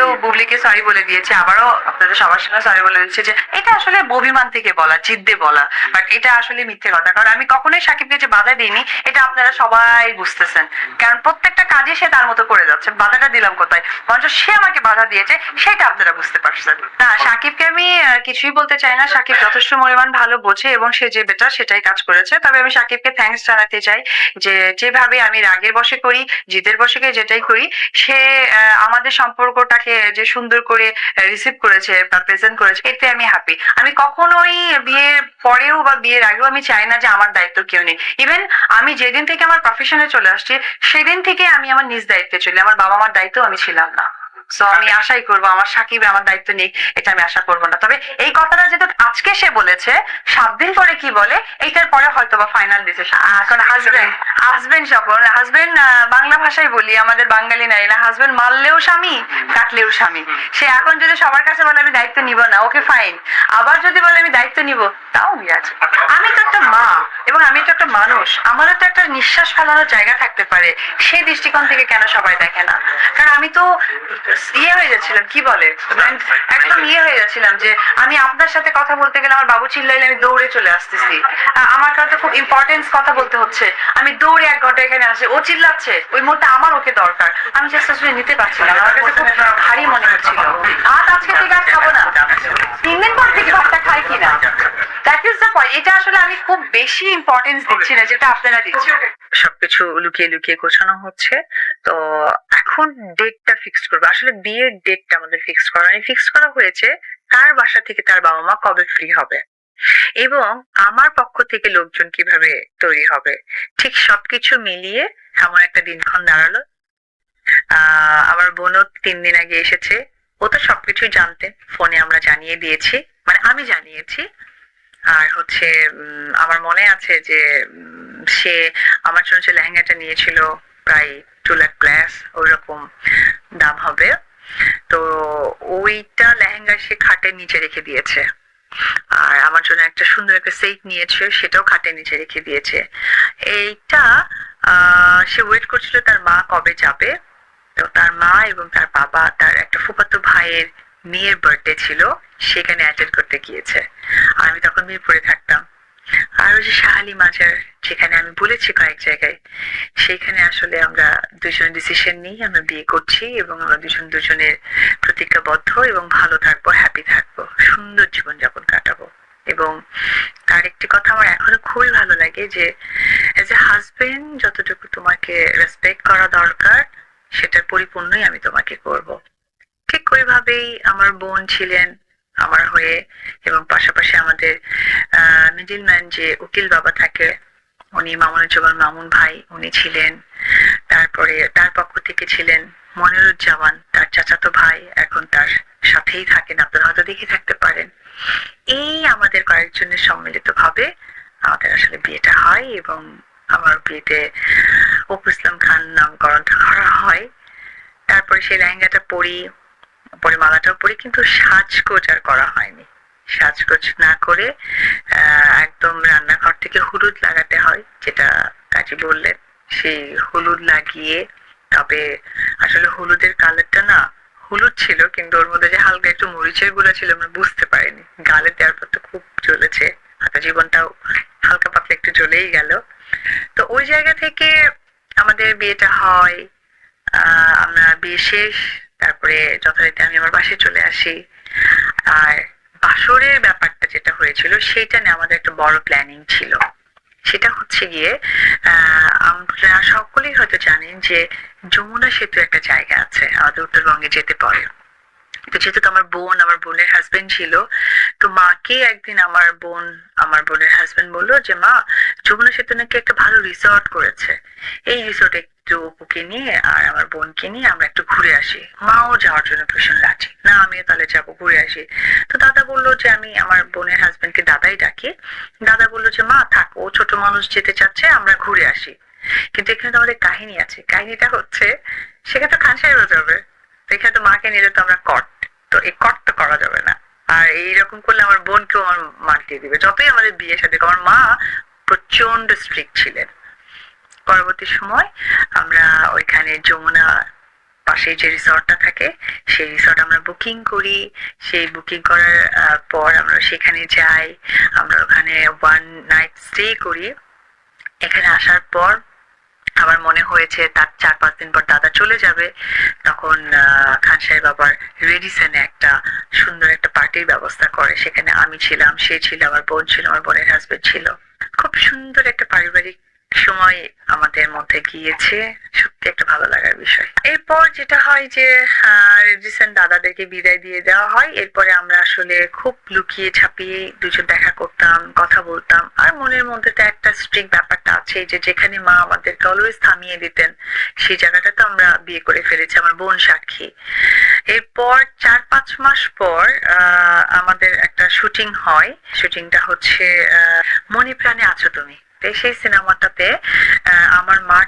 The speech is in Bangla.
আগেও বুবলিকে সরি বলে দিয়েছে। আবারও আপনাদের সবার সঙ্গে সরি বলে দিচ্ছে যে, এটা আসলে অভিমান থেকে বলা, জিদ্দে বলা। বাট এটা আসলে মিথ্যে কথা। কারণ আমি কখনোই সাকিবকে যে বাধা দিইনি, এটা আপনারা সবাই বুঝতেছেন। কারণ প্রত্যেকটা কাজে সে তার মতো করে যাচ্ছে। বাধাটা দিলাম কোথায়? বরঞ্চ সে আমাকে বাধা দিয়েছে, সেটা আপনারা বুঝতে পারছেন। না, সাকিবকে আমি কিছুই বলতে চাই না। সাকিব যথেষ্ট পরিমাণ ভালো বোঝে এবং সে যে বেটা, সেটাই কাজ করেছে। তবে আমি সাকিবকে থ্যাঙ্কস জানাতে চাই যে, যেভাবে আমি রাগের বসে করি, জিদের বসে যেটাই করি, সে আমাদের সম্পর্কটাকে যে সুন্দর করে রিসিভ করেছে বা প্রেজেন্ট করেছে, এতে আমি হ্যাপি আমি কখনোই বিয়ের পরেও বা বিয়ের আগেও আমি চাই না যে আমার দায়িত্ব কেউ নেই। ইভেন আমি যেদিন থেকে আমার প্রফেশনে চলে আসছি, সেদিন থেকে আমি আমার নিজ দায়িত্বে চলি। আমার বাবা মার দায়িত্ব আমি ছিলাম না। সো আমি আশাই করব আমার সাকিব আমার দায়িত্ব নেই এটা আমি আশা করব না। তবে এই কথাটা যেটা আজকে সে বলেছে সাত দিন পরে কি বলে এইটার পরে হয়তো বা ফাইনাল ডিসিশন এখন হাজবেন্ড হাজবেন্ড যখন হাজবেন্ড বাংলা ভাষায় বলি আমাদের বাঙালি নারীরা হাজবেন্ড মারলেও স্বামী কাটলেও স্বামী। সে এখন যদি সবার কাছে বলে আমি দায়িত্ব নিব না ওকে ফাইন আবার যদি বলে আমি দায়িত্ব নিব তাও আমি আছি। আমি এবং আমি তো একটা মানুষ, আমারও তো একটা নিঃশ্বাস ফেলানোর জায়গা থাকতে পারে। সেই দৃষ্টিকোণ থেকে কেন সবাই দেখে না? কারণ আমি তো ইয়ে হয়ে যাচ্ছিলাম, কি বলে? একদম ইয়ে হয়ে যাচ্ছিলাম যে আমি আপনার সাথে কথা বলতে গেলে আমার বাবু চিল্লাইলে আমি দৌড়ে চলে আসতেছি। আমার কাছে খুব ইম্পর্টেন্স কথা বলতে হচ্ছে। আমি দৌড়ে এক ঘণ্টা এখানে আসি, ও চিল্লাচ্ছে, ওই মুহূর্তে আমার ওকে দরকার। আমি আসলে নিতে পারছিলাম আমার কাছে খুব ভারী মনে হচ্ছিল। আজ আজকে থেকে আর খাব না তিন দিন পর থেকে ভাতটা খাই কিনা দ্যাট ইজ দ্য পয়েন্ট এটা আসলে আমি খুব বেশি ইম্পর্টেন্স দিচ্ছি না যেটা আপনারা দিচ্ছেন সবকিছু লুকিয়ে লুকিয়ে গোছানো হচ্ছে। তো এখন ডেটটা ফিক্সড করব। আসলে বিয়ের ডেটটা আমাদের ফিক্স করা ফিক্স করা হয়েছে তার বাসা থেকে তার বাবা মা কবে ফ্রি হবে? এবং আমার পক্ষ থেকে লোকজন কীভাবে তৈরি হবে? ঠিক সবকিছু মিলিয়ে এমন একটা দিনক্ষণ দাঁড়াল। আহ আমার বোনও তিন দিন আগে এসেছে। ও তো সবকিছুই জানতেন। ফোনে আমরা জানিয়ে দিয়েছি। মানে আমি জানিয়েছি। আর হচ্ছে আমার মনে আছে যে সে আমার জন্য যে লেহেঙ্গাটা নিয়েছিল প্রায় টু লাখ প্লাস ওইরকম দাম হবে। তো ওইটা লেহেঙ্গা সে খাটের নিচে রেখে দিয়েছে। আর আমার জন্য একটা সুন্দর একটা সেট নিয়েছে, সেটাও খাটের নিচে রেখে দিয়েছে। এইটা সে ওয়েট করছিল তার মা কবে যাবে। তো তার মা এবং তার বাবা, তার একটা ফুফাতো ভাইয়ের মেয়ের বার্থডে ছিল, সেখানে অ্যাটেন্ড করতে গিয়েছে। আর আমি তখন মিরপুরে থাকতাম। আর ওই যে শাহালি মাজার, যেখানে আমি বলেছি কয়েক জায়গায়, সেইখানে আসলে আমরা দুজন ডিসিশন নিই, আমরা বিয়ে করছি এবং আমরা দুজন দুজনের প্রতিজ্ঞাবদ্ধ এবং ভালো থাকব হ্যাপি থাকব, সুন্দর জীবনযাপন কাটাবো। এবং তার একটি কথা আমার এখনও খুবই ভালো লাগে যে এজ এ হাজবেন্ড যতটুকু তোমাকে রেসপেক্ট করা দরকার, সেটার পরিপূর্ণই আমি তোমাকে করব। ঠিক ওইভাবেই আমার বোন ছিলেন আমার হয়ে এবং পাশাপাশি আমাদের মিডিলম্যান যে উকিল বাবা থাকে, উনি মামুনুজ্জামান মামুন ভাই, উনি ছিলেন। তারপরে তার পক্ষ থেকে ছিলেন মনিরুজ্জামান, তার চাচাতো ভাই, এখন তার সাথেই থাকেন। আপনারা হয়তো দেখে থাকতে পারেন। এই আমাদের কয়েকজনের সম্মিলিত ভাবে আমাদের আসলে বিয়েটা হয় এবং আমার বিয়েতে অপু ইসলাম খান নামকরণটা করা হয়। তারপরে সেই লেহেঙ্গাটা পরি পরে মালাটাও পরি কিন্তু সাজগোজ আর করা হয়নি। সাজগোজ না করে একদম রান্নাঘর থেকে হলুদ লাগাতে হয়, যেটা কাজী বললেন। সেই হলুদ লাগিয়ে, তবে আসলে হলুদের কালারটা না হলুদ ছিল, কিন্তু ওর মধ্যে যে হালকা একটু মরিচের গুঁড়া ছিল, আমরা বুঝতে পারিনি। গালে দেওয়ার পর তো খুব জ্বলেছে, হাতা জীবনটাও হালকা পাতলা একটু জ্বলেই গেল। তো ওই জায়গা থেকে আমাদের বিয়েটা হয় আমরা বিয়ে শেষ তারপরে যথারীতি আমি আমার বাসায় চলে আসি। আর বাসরের ব্যাপারটা যেটা হয়েছিল সেটা নিয়ে আমাদের একটা বড় প্ল্যানিং ছিল। সেটা হচ্ছে গিয়ে আমরা সকলেই হয়তো জানেন যে যমুনা সেতু একটা জায়গা আছে, আমাদের উত্তরবঙ্গে যেতে পারে। তো যেহেতু আমার বোন, আমার বোনের হাজবেন্ড ছিল, তো মাকে একদিন আমার বোন, আমার বোনের হাজবেন্ড বলল যে, মা, যমুনা সেতু নাকি একটা ভালো রিসর্ট করেছে। এই রিসোর্টে অপুকে নিয়ে আর আমার বোনকে নিয়ে আমরা একটু ঘুরে আসি। মাও যাওয়ার জন্য ভীষণ রাজি। না, আমিও তাহলে যাব, ঘুরে আসি। তো দাদা বলল যে আমি আমার বোনের হাজবেন্ডকে দাদাই ডাকি। দাদা বলল যে, মা, থাক, ও ছোট মানুষ যেতে চাচ্ছে, আমরা ঘুরে আসি। কিন্তু এখানে তো আমাদের কাহিনী আছে। কাহিনীটা হচ্ছে, সেখানে তো খান সাহেবও যাবে। এখানে তো মাকে নিলে তো আমরা কট তো এই কট তো করা যাবে না। আর এইরকম করলে আমার বোনকেও আমার মার দিয়ে দিবে। যতই আমাদের বিয়ে সাথে আমার মা প্রচণ্ড স্ট্রিক্ট ছিলেন। পরবর্তী সময় আমরা ওইখানে যমুনা পাশে যে রিসর্টটা থাকে, সেই রিসর্ট আমরা বুকিং করি। সেই বুকিং করার পর আমরা সেখানে যাই। আমরা ওখানে ওয়ান নাইট স্টে করি। এখানে আসার পর আমার মনে হয়েছে তার চার পাঁচ দিন পর দাদা চলে যাবে। তখন খান সাহেব আবার রেডিসনে একটা সুন্দর একটা পার্টির ব্যবস্থা করে। সেখানে আমি ছিলাম, সে ছিল, আমার বোন ছিল, আমার বোনের হাজবেন্ড ছিল। খুব সুন্দর একটা পারিবারিক সময় আমাদের মধ্যে গিয়েছে। সত্যি একটা ভালো লাগার বিষয়। এরপর যেটা হয় যে রেডিসন দাদাদেরকে বিদায় দিয়ে দেওয়া হয়। এরপরে আমরা আসলে খুব লুকিয়ে ছাপিয়ে দুজন দেখা করতাম, কথা বলতাম। আর মনের মধ্যে তো একটা স্ট্রিক ব্যাপারটা আছে যে, যেখানে মা আমাদেরকে অলওয়েজ থামিয়ে দিতেন। সেই জায়গাটা তো আমরা বিয়ে করে ফেলেছি, আমার বোন সাক্ষী। এরপর চার পাঁচ মাস পর আমাদের একটা শুটিং হয়। শুটিংটা হচ্ছে মনে প্রাণে আছো তুমি। সেই সিনেমাটাতে আমার মার